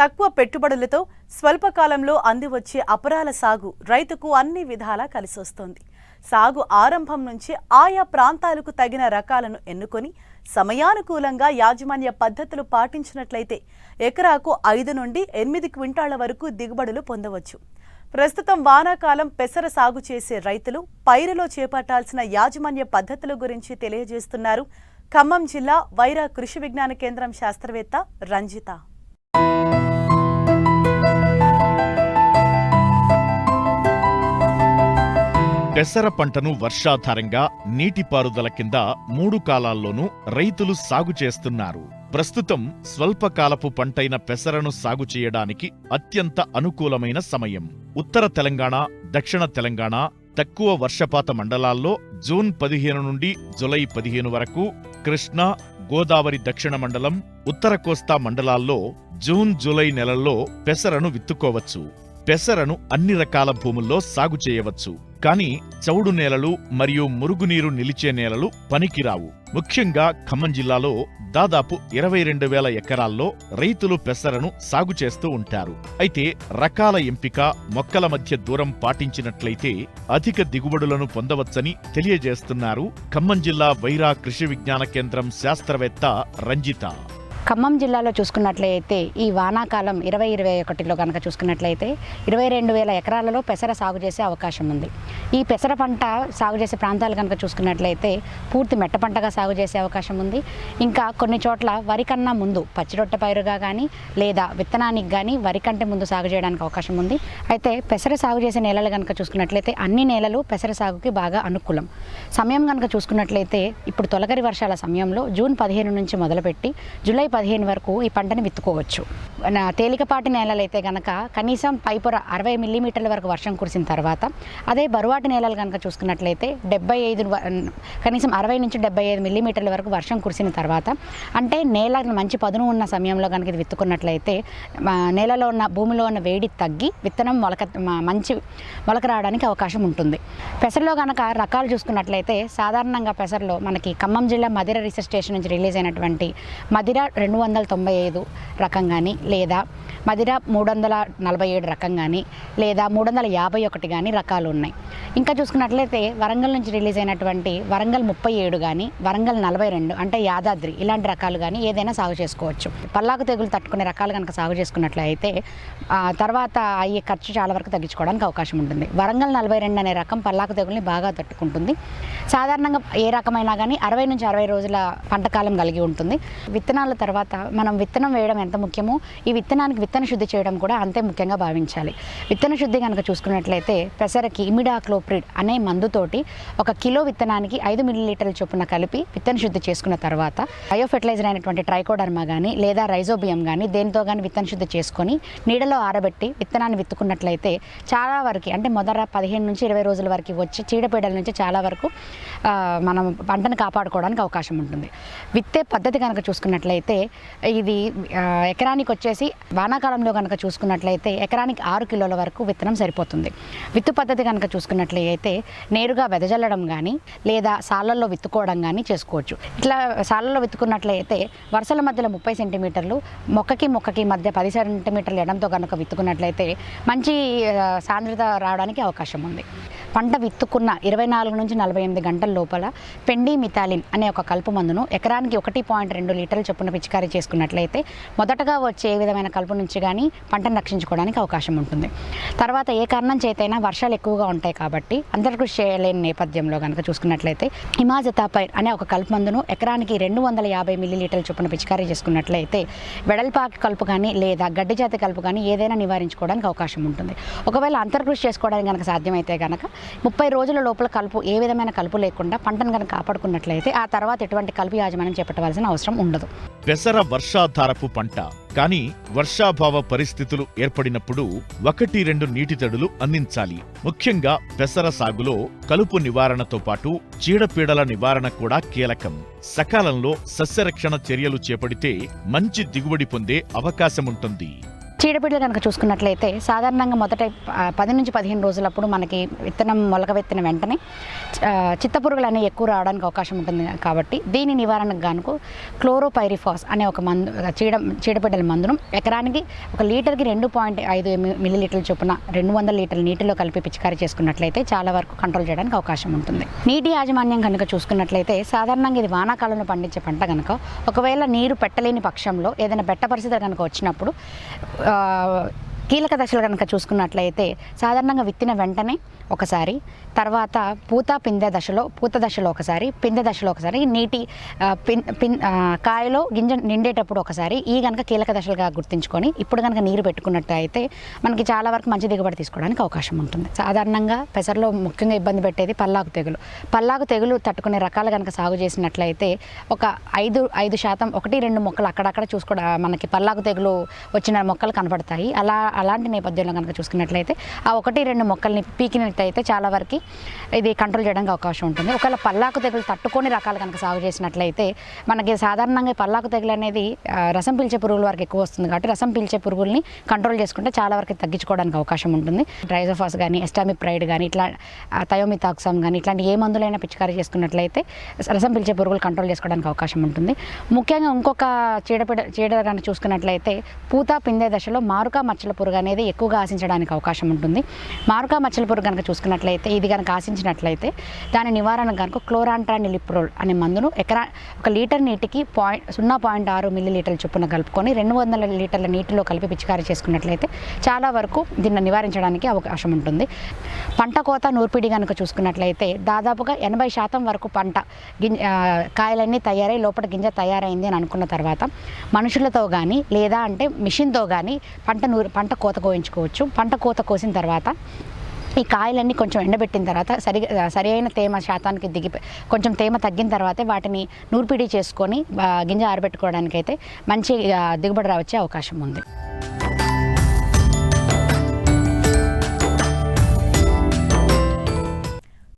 తక్కువ పెట్టుబడులతో స్వల్పకాలంలో అందివచ్చే అపరాల సాగు రైతుకు అన్ని విధాలా కలిసొస్తోంది. సాగు ఆరంభం నుంచి ఆయా ప్రాంతాలకు తగిన రకాలను ఎన్నుకొని సమయానుకూలంగా యాజమాన్య పద్ధతులు పాటించినట్లయితే ఎకరాకు ఐదు నుండి ఎనిమిది క్వింటాళ్ళ వరకు దిగుబడులు పొందవచ్చు. ప్రస్తుతం వానాకాలం పెసర సాగు చేసే రైతులు పైరులో చేపట్టాల్సిన యాజమాన్య పద్ధతుల గురించి తెలియజేస్తున్నారు ఖమ్మం జిల్లా వైరా కృషి విజ్ఞాన కేంద్రం శాస్త్రవేత్త రంజిత. పెసర పంటను వర్షాధారంగా నీటిపారుదల కింద మూడు కాలాల్లోనూ రైతులు సాగు చేస్తున్నారు. ప్రస్తుతం స్వల్పకాలపు పంటైన పెసరను సాగు చేయడానికి అత్యంత అనుకూలమైన సమయం. ఉత్తర తెలంగాణ దక్షిణ తెలంగాణ తక్కువ వర్షపాత మండలాల్లో జూన్ పదిహేను నుండి జులై పదిహేను వరకు కృష్ణా గోదావరి దక్షిణ మండలం ఉత్తర కోస్తా మండలాల్లో జూన్ జూలై నెలల్లో పెసరను విత్తుకోవచ్చు. పెసరను అన్ని రకాల భూముల్లో సాగు చేయవచ్చు. కానీ చౌడు నేలలు మరియు మురుగునీరు నిలిచే నేలలు పనికిరావు. ముఖ్యంగా ఖమ్మం జిల్లాలో దాదాపు ఇరవై రెండు వేల ఎకరాల్లో రైతులు పెసరను సాగు చేస్తూ ఉంటారు. అయితే రకాల ఎంపిక మొక్కల మధ్య దూరం పాటించినట్లయితే అధిక దిగుబడులను పొందవచ్చని తెలియజేస్తున్నారు ఖమ్మం జిల్లా వైరా కృషి విజ్ఞాన కేంద్రం శాస్త్రవేత్త రంజిత. ఖమ్మం జిల్లాలో చూసుకున్నట్లయితే ఈ వానాకాలం ఇరవై ఇరవై ఒకటిలో కనుక చూసుకున్నట్లయితే ఇరవై రెండు వేల ఎకరాలలో పెసర సాగు చేసే అవకాశం ఉంది. ఈ పెసర పంట సాగు చేసే ప్రాంతాలు కనుక చూసుకున్నట్లయితే పూర్తి మెట్ట పంటగా సాగు చేసే అవకాశం ఉంది. ఇంకా కొన్ని చోట్ల వరి కన్నా ముందు పచ్చిరొట్టె పైరుగా కానీ లేదా విత్తనానికి కానీ వరి కంటే ముందు సాగు చేయడానికి అవకాశం ఉంది. అయితే పెసర సాగు చేసే నేలలు కనుక చూసుకున్నట్లయితే అన్ని నేలలు పెసర సాగుకి బాగా అనుకూలం. సమయం కనుక చూసుకున్నట్లయితే ఇప్పుడు తొలగరి వర్షాల సమయంలో జూన్ పదిహేను నుంచి మొదలుపెట్టి జూలై పదిహేను వరకు ఈ పంటని విత్తుకోవచ్చు. తేలికపాటి నేలలైతే కనుక కనీసం పైపొర అరవై మిల్లీమీటర్ల వరకు వర్షం కురిసిన తర్వాత అదే బరువాటి నేలలు కనుక చూసుకున్నట్లయితే డెబ్బై ఐదు కనీసం అరవై నుంచి డెబ్బై ఐదు మిల్లీమీటర్ల వరకు వర్షం కురిసిన తర్వాత అంటే నేల మంచి పదును ఉన్న సమయంలో కనుక ఇది విత్తుకున్నట్లయితే నేలలో ఉన్న భూమిలో ఉన్న వేడి తగ్గి విత్తనం మొలక మంచి మొలక రావడానికి అవకాశం ఉంటుంది. పెసరలో కనుక రకాలు చూసుకున్నట్లయితే సాధారణంగా పెసరలో మనకి ఖమ్మం జిల్లా మదిర రీసెర్చ్ స్టేషన్ నుంచి రిలీజ్ అయినటువంటి మదిర రెండు వందల తొంభై ఐదు రకం కానీ లేదా మదిర మూడు వందల నలభై ఏడు రకం కానీ లేదా మూడు వందల యాభై ఒకటి కానీ రకాలు ఉన్నాయి. ఇంకా చూసుకున్నట్లయితే వరంగల్ నుంచి రిలీజ్ అయినటువంటి వరంగల్ ముప్పై ఏడు కానీ వరంగల్ నలభై రెండు అంటే యాదాద్రి ఇలాంటి రకాలు కానీ ఏదైనా సాగు చేసుకోవచ్చు. పల్లాకు తెగులు తట్టుకునే రకాలు కనుక సాగు చేసుకున్నట్లయితే తర్వాత అయ్యే ఖర్చు చాలా వరకు తగ్గించుకోవడానికి అవకాశం ఉంటుంది. వరంగల్ నలభై రెండు అనే రకం పల్లాకు తెగుల్ని బాగా తట్టుకుంటుంది. సాధారణంగా ఏ రకమైనా కానీ అరవై నుంచి అరవై రోజుల పంటకాలం కలిగి ఉంటుంది. విత్తనాల తర్వాత మనం విత్తనం వేయడం ఎంత ముఖ్యమో ఈ విత్తనానికి విత్తన శుద్ధి చేయడం కూడా అంతే ముఖ్యంగా భావించాలి. విత్తన శుద్ధి కనుక చూసుకున్నట్లయితే పెసరకి ఇమిడాక్లోప్రిడ్ అనే మందుతోటి ఒక కిలో విత్తనానికి ఐదు మిల్లీలీటర్ల చొప్పున కలిపి విత్తన శుద్ధి చేసుకున్న తర్వాత బయో ఫెర్టిలైజర్ అయినటువంటి ట్రైకోడర్మా కానీ లేదా రైజోబియం కానీ దేనితో కానీ విత్తన శుద్ధి చేసుకొని నీడలో ఆరబెట్టి విత్తనాన్ని విత్తుకున్నట్లయితే చాలా వరకు అంటే మొదట పదిహేను నుంచి ఇరవై రోజుల వరకు వచ్చి చీడపీడల నుంచి చాలా వరకు మనం పంటను కాపాడుకోవడానికి అవకాశం ఉంటుంది. విత్తే పద్ధతి కనుక చూసుకున్నట్లయితే ఇది ఎకరానికి వచ్చేసి వానాకాలంలో కనుక చూసుకున్నట్లయితే ఎకరానికి ఆరు కిలోల వరకు విత్తనం సరిపోతుంది. విత్తు పద్ధతి కనుక చూసుకున్నట్లయితే నేరుగా వెదజల్లడం కానీ లేదా సాలల్లో విత్తుకోవడం కానీ చేసుకోవచ్చు. ఇట్లా సాలల్లో విత్తుకున్నట్లయితే వరుసల మధ్యలో ముప్పై సెంటీమీటర్లు మొక్కకి మొక్కకి మధ్య పది సెంటీమీటర్లు ఎడంతో కనుక విత్తుకున్నట్లయితే మంచి సాంద్రత రావడానికి అవకాశం ఉంది. పంట విత్తుకున్న ఇరవై నాలుగు నుంచి నలభై ఎనిమిది గంటల లోపల పెండి మిథాలిన్ అనే ఒక కలుపు మందును ఎకరానికి ఒకటి పాయింట్ రెండు లీటర్ల చొప్పున పిచికారీ చేసుకున్నట్లయితే మొదటగా వచ్చే ఏ విధమైన కలుపు నుంచి కానీ పంటను రక్షించుకోవడానికి అవకాశం ఉంటుంది. తర్వాత ఏ కారణం చేతైనా వర్షాలు ఎక్కువగా ఉంటాయి కాబట్టి అంతర్కృషి చేయలేని నేపథ్యంలో కనుక చూసుకున్నట్లయితే హిమాజతాపైర్ అనే ఒక కలుపు మందును ఎకరానికి రెండు వందల యాభై మిల్లీలీటర్ల చొప్పున పిచికారీ చేసుకున్నట్లయితే వెడల్పాకి కలుపు కానీ లేదా గడ్డి జాతి కలుపు కానీ ఏదైనా నివారించుకోవడానికి అవకాశం ఉంటుంది. ఒకవేళ అంతర్కృషి చేసుకోవడానికి కనుక సాధ్యమైతే కనుక ముప్పై రోజుల లోపల కలుపు ఏ విధమైన కలుపు లేకుండా పంటను కనుక కాపాడుకున్నట్లయితే ఆ తర్వాత ఎటువంటి కలుపు యాజమాన్యం చేపట్టవలసిన అవసరం ఉండదు. పెసర వర్షాధారపు పంట. కానీ వర్షాభావ పరిస్థితులు ఏర్పడినప్పుడు ఒకటి రెండు నీటి తడులు అందించాలి. ముఖ్యంగా పెసర సాగులో కలుపు నివారణతో పాటు చీడపీడల నివారణ కూడా కీలకం. సకాలంలో సస్యరక్షణ చర్యలు చేపడితే మంచి దిగుబడి పొందే అవకాశముంటుంది. చీడపీడలు కనుక చూసుకున్నట్లయితే సాధారణంగా మొదట పది నుంచి పదిహేను రోజులప్పుడు మనకి విత్తనం మొలక విత్తనం వెంటనే చిత్తపురుగులు అనేవి ఎక్కువ రావడానికి అవకాశం ఉంటుంది కాబట్టి దీని నివారణకు గానుకు క్లోరోపైరిఫాస్ అనే ఒక మందు చీడ చీడపీడల మందును ఎకరానికి ఒక లీటర్కి రెండు పాయింట్ ఐదు మిల్లీ లీటర్ల చొప్పున రెండు వందల లీటర్ల నీటిలో కలిపి పిచికారీ చేసుకున్నట్లయితే చాలా వరకు కంట్రోల్ చేయడానికి అవకాశం ఉంటుంది. నీటి యాజమాన్యం కనుక చూసుకున్నట్లయితే సాధారణంగా ఇది వానాకాలంలో పండించే పంట కనుక ఒకవేళ నీరు పెట్టలేని పక్షంలో ఏదైనా బెట్ట పరిస్థితులు కనుక వచ్చినప్పుడు ఆ, కీలక దశలు కనుక చూసుకున్నట్లయితే సాధారణంగా విత్తిన వెంటనే ఒకసారి తర్వాత పూత పిందె దశలో పూత దశలో ఒకసారి పిందె దశలో ఒకసారి నీటి పిన్ పిన్ కాయలో గింజ నిండేటప్పుడు ఒకసారి ఈ కనుక కీలక దశలుగా గుర్తుంచుకొని ఇప్పుడు కనుక నీరు పెట్టుకున్నట్లయితే మనకి చాలా వరకు మంచి దిగుబడి తీసుకోవడానికి అవకాశం ఉంటుంది. సాధారణంగా పెసరలో ముఖ్యంగా ఇబ్బంది పెట్టేది పల్లాకు తెగులు. పల్లాకు తెగులు తట్టుకునే రకాలు కనుక సాగు చేసినట్లయితే ఒక ఐదు ఐదు శాతం ఒకటి రెండు మొక్కలు అక్కడక్కడ చూసుకోవడం మనకి పల్లాకు తెగులు వచ్చిన మొక్కలు కనపడతాయి. అలా అలాంటి నేపథ్యంలో కనుక చూసుకున్నట్లయితే ఆ ఒకటి రెండు మొక్కల్ని పీకినట్లయితే చాలా వరకు ఇది కంట్రోల్ చేయడానికి అవకాశం ఉంటుంది. ఒకవేళ పల్లాకు తెగులు తట్టుకొని రకాలు కనుక సాగు చేసినట్లయితే మనకి సాధారణంగా పల్లాకు తెగులు అనేది రసం పీల్చే పురుగుల వరకు ఎక్కువ వస్తుంది కాబట్టి రసం పీల్చే పురుగుల్ని కంట్రోల్ చేసుకుంటే చాలా వరకు తగ్గించుకోవడానికి అవకాశం ఉంటుంది. డ్రైజోఫాస్ కానీ ఎస్టామిప్రైడ్ కానీ ఇట్లా థయోమితాక్సమ్ కానీ ఇట్లాంటి ఏ మందులైనా పిచికారీ చేసుకున్నట్లయితే రసం పీల్చే పురుగులు కంట్రోల్ చేసుకోవడానికి అవకాశం ఉంటుంది. ముఖ్యంగా ఇంకొక చీడపీడ చీడ కనుక చూసుకున్నట్లయితే పూత పిందె దశలో మారుక మచ్చల పురుగు అనేది ఎక్కువగా ఆశించడానికి అవకాశం ఉంటుంది. మారుకా మచ్చల పురుగు కనుక చూసుకున్నట్లయితే ఇది కనుక ఆశించినట్లయితే దాని నివారణ కనుక క్లోరాంట్రానిలిప్రోల్ అనే మందును ఎకరా ఒక లీటర్ నీటికి పాయింట్ సున్నా పాయింట్ ఆరు మిల్లీ లీటర్ల చొప్పున కలుపుకొని రెండు వందల లీటర్ల నీటిలో కలిపి పిచికారీ చేసుకున్నట్లయితే చాలా వరకు దీన్ని నివారించడానికి అవకాశం ఉంటుంది. పంట కోత నూర్పిడి కనుక చూసుకున్నట్లయితే దాదాపుగా ఎనభై శాతం వరకు పంట గింజ కాయలన్నీ తయారై లోపల గింజ తయారైంది అని అనుకున్న తర్వాత మనుషులతో కానీ లేదా అంటే మిషన్తో కానీ పంట నూరు పంట కోత కోయించుకోవచ్చు. పంట కోత కోసిన తర్వాత ఈ కాయలన్నీ కొంచెం ఎండబెట్టిన తర్వాత సరి సరి అయిన తేమ శాతానికి దిగి కొంచెం తేమ తగ్గిన తర్వాతే వాటిని నూర్పిడి చేసుకొని గింజ ఆరబెట్టుకోవడానికైతే మంచి దిగుబడి రావచ్చే అవకాశం ఉంది.